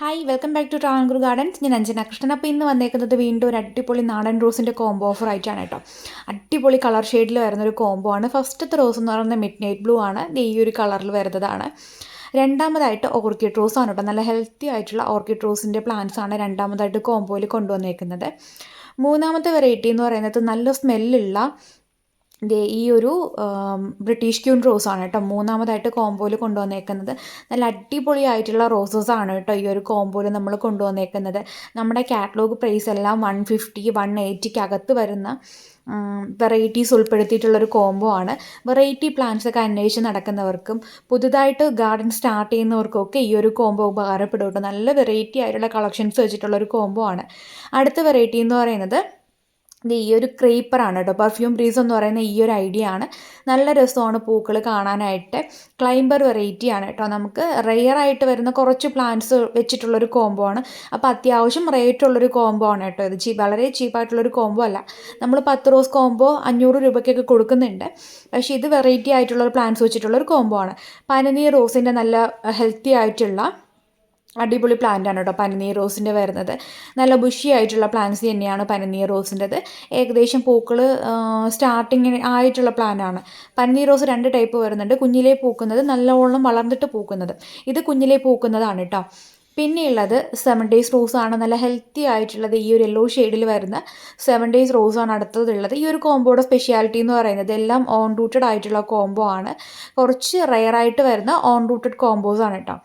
Hi welcome back to Travancore gardens ഞാൻ അഞ്ജന കൃഷ്ണൻ. അപ്പോൾ ഇന്ന് വന്നേക്കുന്നത് വീണ്ടും ഒരു അടിപൊളി നാടൻ റോസിന്റെ കോംബോ ഓഫർ ആയിട്ടാണ് കേട്ടോ. അടിപൊളി കളർ ഷെയ്ഡിൽ വരുന്ന ഒരു കോംബോ ആണ്. ഫസ്റ്റത്തെ റോസ് എന്ന് പറയുന്നത് മിഡ് നൈറ്റ് ബ്ലൂ ആണ് ഈ ഒരു കളറിൽ വരുന്നതാണ്. രണ്ടാമതായിട്ട് ഓർക്കിഡ് റോസ് ആണ് കേട്ടോ. നല്ല ഹെൽത്തി ആയിട്ടുള്ള ഓർക്കിഡ് റോസിന്റെ പ്ലാന്റ്സ് ആണ് രണ്ടാമതായിട്ട് കോംബോയിൽ കൊണ്ടുവന്നേക്കുന്നത്. മൂന്നാമത്തെ വെറൈറ്റി എന്ന് പറയുന്നത് നല്ല സ്മെല്ലുള്ള ഈ ഒരു ബ്രിട്ടീഷ് ക്യൂൺ ആണ് കേട്ടോ മൂന്നാമതായിട്ട് കോംബോയിൽ കൊണ്ടുവന്നേക്കുന്നത്. നല്ല അടിപൊളിയായിട്ടുള്ള റോസസ് ആണ് കേട്ടോ ഈ ഒരു കോംബോയിൽ നമ്മൾ കൊണ്ടുവന്നേക്കുന്നത്. നമ്മുടെ കാറ്റലോഗ് പ്രൈസ് എല്ലാം വൺ ഫിഫ്റ്റി വൺ എയ്റ്റിക്ക് അകത്ത് വരുന്ന വെറൈറ്റീസ് ഉൾപ്പെടുത്തിയിട്ടുള്ളൊരു കോംബോ ആണ്. വെറൈറ്റി പ്ലാന്റ്സ് ഒക്കെ അന്വേഷിച്ച് നടക്കുന്നവർക്കും പുതുതായിട്ട് ഗാർഡൻ സ്റ്റാർട്ട് ചെയ്യുന്നവർക്കൊക്കെ ഈ ഒരു കോംബോ ഉപകാരപ്പെടും കേട്ടോ. നല്ല വെറൈറ്റി ആയിട്ടുള്ള കളക്ഷൻസ് വെച്ചിട്ടുള്ളൊരു കോംബോ ആണ്. അടുത്ത വെറൈറ്റി എന്ന് പറയുന്നത് ഇത് ഈ ഒരു ക്രീപ്പറാണ് കേട്ടോ. പെർഫ്യൂം ബ്രീസ് എന്ന് പറയുന്ന ഈ ഒരു ഐഡിയ ആണ്. നല്ല രസമാണ് പൂക്കൾ കാണാനായിട്ട്. ക്ലൈംബർ വെറൈറ്റി ആണ് കേട്ടോ. നമുക്ക് റെയർ ആയിട്ട് വരുന്ന കുറച്ച് പ്ലാന്റ്സ് വെച്ചിട്ടുള്ളൊരു കോംബോ ആണ്. അപ്പോൾ അത്യാവശ്യം റേറ്റ് ഉള്ളൊരു കോംബോ ആണ് കേട്ടോ ഇത്. ചീ വളരെ ചീപ്പായിട്ടുള്ളൊരു കോംബോ അല്ല. നമ്മൾ പത്ത് റോസ് കോംബോ അഞ്ഞൂറ് രൂപയ്ക്കൊക്കെ കൊടുക്കുന്നുണ്ട്. പക്ഷേ ഇത് വെറൈറ്റി ആയിട്ടുള്ളൊരു പ്ലാന്റ്സ് വെച്ചിട്ടുള്ളൊരു കോംബോ ആണ്. പനനീ റോസിന്റെ നല്ല ഹെൽത്തി ആയിട്ടുള്ള അടിപൊളി പ്ലാന്റ് ആണ് കേട്ടോ പനിനീർ റോസിന്റെ വരുന്നത്. നല്ല ബുഷി ആയിട്ടുള്ള പ്ലാന്റ്സ് തന്നെയാണ് പനിനീർ റോസിന്റെത്. ഏകദേശം പൂക്കൾ സ്റ്റാർട്ടിങ് ആയിട്ടുള്ള പ്ലാന്റാണ് പനിനീർ റോസ് രണ്ട് ടൈപ്പ് വരുന്നുണ്ട്. കുഞ്ഞിലേ പൂക്കുന്നത് നല്ലവണ്ണം വളർന്നിട്ട് പൂക്കുന്നത്. ഇത് കുഞ്ഞിലേ പൂക്കുന്നതാണ് കേട്ടോ. പിന്നെയുള്ളത് സെവൻ ഡേയ്സ് ആണ്. നല്ല ഹെൽത്തി ആയിട്ടുള്ളത് ഈ ഒരു യെല്ലോ ഷെയ്ഡിൽ വരുന്ന സെവൻ ഡേയ്സ് റോസ് ആണ് അടുത്തതുള്ളത്. ഈ ഒരു കോമ്പോയുടെ സ്പെഷ്യാലിറ്റി എന്ന് പറയുന്നത് എല്ലാം ഓൺ റൂട്ടഡ് ആയിട്ടുള്ള കോംബോ ആണ്. കുറച്ച് റയർ ആയിട്ട് വരുന്ന ഓൺ റൂട്ടഡ് കോംബോസ് ആണ് കേട്ടോ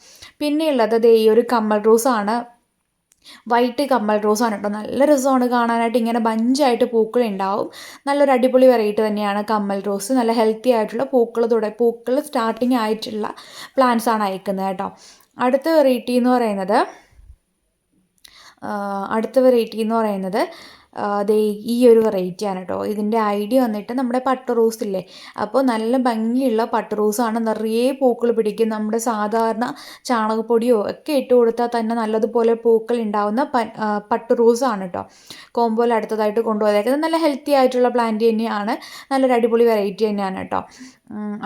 പിന്നെയുള്ളത് ഈ ഒരു കമ്മൽ റോസ് ആണ്. വൈറ്റ് കമ്മൽ റോസ് ആണ് കേട്ടോ നല്ല രസമാണ് കാണാനായിട്ട്. ഇങ്ങനെ ബഞ്ചായിട്ട് പൂക്കൾ ഉണ്ടാവും നല്ലൊരു അടിപൊളി വെറൈറ്റി തന്നെയാണ് കമ്മൽ റോസ് നല്ല ഹെൽത്തി ആയിട്ടുള്ള പൂക്കൾ തുട പൂക്കൾ സ്റ്റാർട്ടിങ് ആയിട്ടുള്ള പ്ലാന്റ്സ് ആണ് അയക്കുന്നത് കേട്ടോ അടുത്ത വെറൈറ്റി എന്ന് പറയുന്നത് അടുത്ത വെറൈറ്റി എന്ന് പറയുന്നത് ദേ ഈ ഒരു വെറൈറ്റിയാണ് കേട്ടോ ഇതിന്റെ ഐഡിയ വന്നിട്ട് നമ്മുടെ പട്ട് റോസ് ഇല്ലേ? അപ്പോൾ നല്ല ഭംഗിയുള്ള പട്ട് റോസാണ് നിറയെ പൂക്കൾ പിടിക്കും. നമ്മുടെ സാധാരണ ചാണകപ്പൊടിയോ ഒക്കെ ഇട്ട് കൊടുത്താൽ തന്നെ നല്ലതുപോലെ പൂക്കൾ ഉണ്ടാവുന്ന പട്ട് റോസാണ് കേട്ടോ കോമ്പോയിൽ അടുത്തതായിട്ട് കൊണ്ടുപോകാതെ നല്ല ഹെൽത്തി ആയിട്ടുള്ള പ്ലാന്റ് തന്നെയാണ്. നല്ലൊരു അടിപൊളി വെറൈറ്റി തന്നെയാണ് കേട്ടോ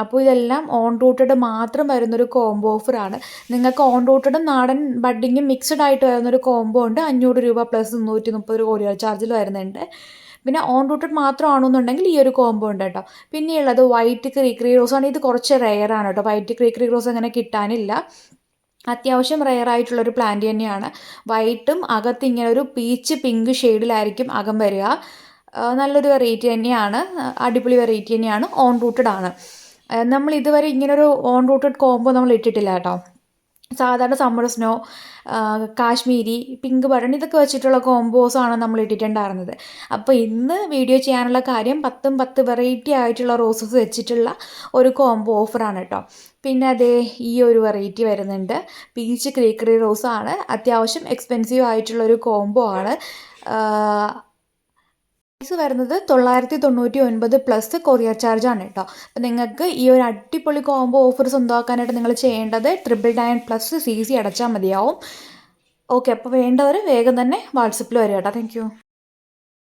അപ്പോൾ ഇതെല്ലാം ഓൺ റൂട്ടഡ് മാത്രം വരുന്നൊരു കോംബോ ഓഫറാണ് നിങ്ങൾക്ക് ഓൺ റൂട്ടഡും നാടൻ ബഡ്ഡിങ്ങും മിക്സഡ് ആയിട്ട് വരുന്നൊരു കോംബോ ഉണ്ട്. അഞ്ഞൂറ് രൂപ പ്ലസ് നൂറ്റി മുപ്പത് രൂപ കൊറിയർ ചാർജിൽ വരുന്നുണ്ട്. പിന്നെ ഓൺ റൂട്ടഡ് മാത്രമാണെന്നുണ്ടെങ്കിൽ ഈ ഒരു കോംബോ ഉണ്ട് കേട്ടോ. പിന്നെയുള്ളത് വൈറ്റ് ക്രീക്രി റോസ് ആണ്. ഇത് കുറച്ച് റെയർ ആണ് കേട്ടോ. വൈറ്റ് ക്രീക്രി റോസ് അങ്ങനെ കിട്ടാനില്ല. അത്യാവശ്യം റെയർ ആയിട്ടുള്ളൊരു പ്ലാന്റ് തന്നെയാണ്. വൈറ്റും അകത്ത് ഇങ്ങനെ ഒരു പീച്ച് പിങ്ക് ഷെയ്ഡിലായിരിക്കും അകം വരിക. നല്ലൊരു വെറൈറ്റി തന്നെയാണ്. അടിപൊളി വെറൈറ്റി തന്നെയാണ്. ഓൺ റൂട്ടഡ് ആണ്. നമ്മൾ ഇതുവരെ ഇങ്ങനൊരു ഓൺ റൂട്ടഡ് കോംബോ നമ്മൾ ഇട്ടിട്ടില്ല കേട്ടോ. സാധാരണ summer snow Kashmiri pink button ഇതൊക്കെ വെച്ചിട്ടുള്ള കോംബോസാണ് നമ്മൾ ഇട്ടിട്ടുണ്ടായിരുന്നത്. അപ്പോൾ ഇന്ന് വീഡിയോ ചെയ്യാനുള്ള കാര്യം പത്തും പത്ത് വെറൈറ്റി ആയിട്ടുള്ള റോസസ് വെച്ചിട്ടുള്ള ഒരു കോംബോ ഓഫറാണ് കേട്ടോ. പിന്നെ അതേ ഈ ഒരു വെറൈറ്റി വരുന്നുണ്ട്. പീച്ച് ക്രീക്കറി റോസാണ് അത്യാവശ്യം എക്സ്പെൻസീവ് ആയിട്ടുള്ളൊരു കോംബോ ആണ്. പ്രൈസ് വരുന്നത് തൊള്ളായിരത്തി തൊണ്ണൂറ്റി ഒൻപത് പ്ലസ് കൊറിയർ ചാർജ് ആണ് കേട്ടോ. അപ്പോൾ നിങ്ങൾക്ക് ഈ ഒരു അടിപൊളി കോംബോ ഓഫർ സ്വന്തമാക്കാനായിട്ട് നിങ്ങൾ ചെയ്യേണ്ടത് triple nine plus C C അടച്ചാൽ മതിയാവും. ഓക്കെ അപ്പോൾ വേണ്ടവർ വേഗം തന്നെ വാട്സപ്പിൽ വരിക കേട്ടോ. താങ്ക്